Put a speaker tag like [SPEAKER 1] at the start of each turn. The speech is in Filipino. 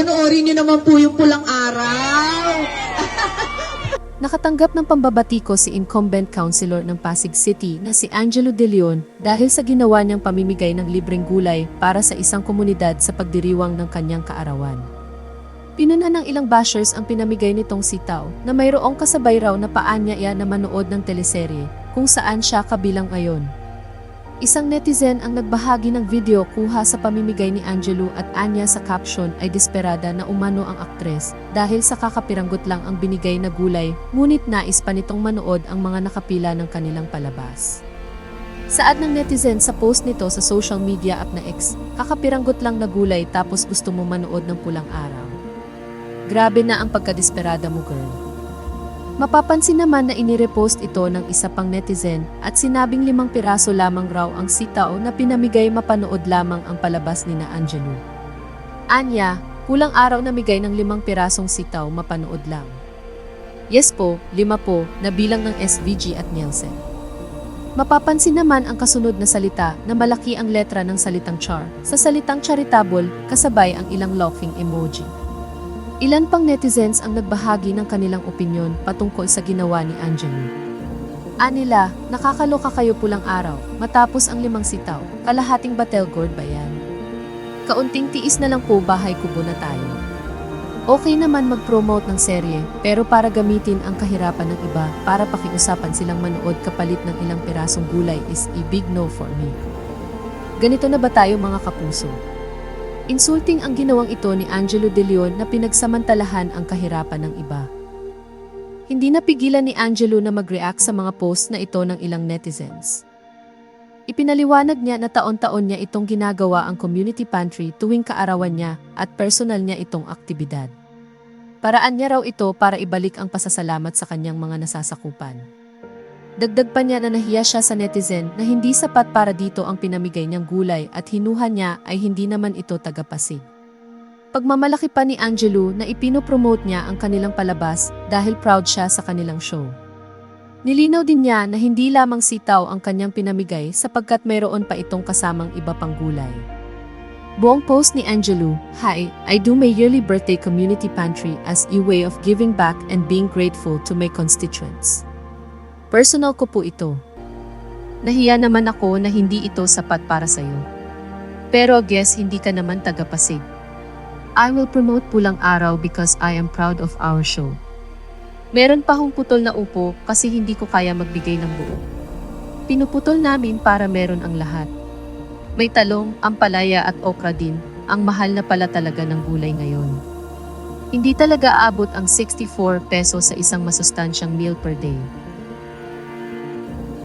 [SPEAKER 1] Panoorin niyo naman po yung pulang araw.
[SPEAKER 2] Nakatanggap ng pambabatiko si incumbent councilor ng Pasig City na si Angelo De Leon dahil sa ginawa niyang pamimigay ng libreng gulay para sa isang komunidad sa pagdiriwang ng kanyang kaarawan. Pinunan ng ilang bashers ang pinamigay nitong sitaw na mayroong kasabay raw na paanya iya na manood ng teleserye kung saan siya kabilang ngayon. Isang netizen ang nagbahagi ng video kuha sa pamimigay ni Angelo at Anya sa caption ay desperada na umano ang aktres dahil sa kakapiranggot lang ang binigay na gulay ngunit nais pa nitong manood ang mga nakapila ng kanilang palabas. Saad ng netizen sa post nito sa social media app na X, kakapiranggot lang na gulay tapos gusto mo manood ng pulang araw. Grabe na ang pagkadesperada mo girl. Mapapansin naman na inirepost ito ng isa pang netizen at sinabing limang piraso lamang raw ang sitaw na pinamigay mapanood lamang ang palabas ni na Angelo. Anya, kulang araw na migay ng limang pirasong sitaw mapanood lang. Yes po, lima po, na bilang ng SVG at Nielsen. Mapapansin naman ang kasunod na salita na malaki ang letra ng salitang char. Sa salitang charitable, kasabay ang ilang laughing emoji. Ilan pang netizens ang nagbahagi ng kanilang opinyon patungkol sa ginawa ni Angelo. Anila, nakakaloka kayo pulang araw, matapos ang limang sitaw, kalahating batel gourd ba yan? Kaunting tiis na lang po bahay kubo na tayo. Okay naman mag-promote ng serye, pero para gamitin ang kahirapan ng iba para pakiusapan silang manood kapalit ng ilang pirasong gulay is a big no for me. Ganito na ba tayo mga kapuso? Insulting ang ginawang ito ni Angelo De Leon na pinagsamantalahan ang kahirapan ng iba. Hindi napigilan ni Angelo na mag-react sa mga post na ito ng ilang netizens. Ipinaliwanag niya na taon-taon niya itong ginagawa ang community pantry tuwing kaarawan niya at personal niya itong aktibidad. Paraan niya raw ito para ibalik ang pasasalamat sa kanyang mga nasasakupan. Dagdag pa niya na nahiya siya sa netizen na hindi sapat para dito ang pinamigay niyang gulay at hinuha niya ay hindi naman ito tagapasig. Pagmamalaki pa ni Angelo na ipinopromote niya ang kanilang palabas dahil proud siya sa kanilang show. Nilinaw din niya na hindi lamang sitaw ang kanyang pinamigay sapagkat mayroon pa itong kasamang iba pang gulay. Buong post ni Angelo, Hi, I do my yearly birthday community pantry as a way of giving back and being grateful to my constituents. Personal ko po ito. Nahiya naman ako na hindi ito sapat para sa'yo. Pero guess hindi ka naman tagapasig. I will promote Pulang Araw because I am proud of our show. Meron pa hong putol na upo kasi hindi ko kaya magbigay ng buo. Pinuputol namin para meron ang lahat. May talong, ampalaya at okra din, ang mahal na pala talaga ng gulay ngayon. Hindi talaga abot ang 64 peso sa isang masustansyang meal per day.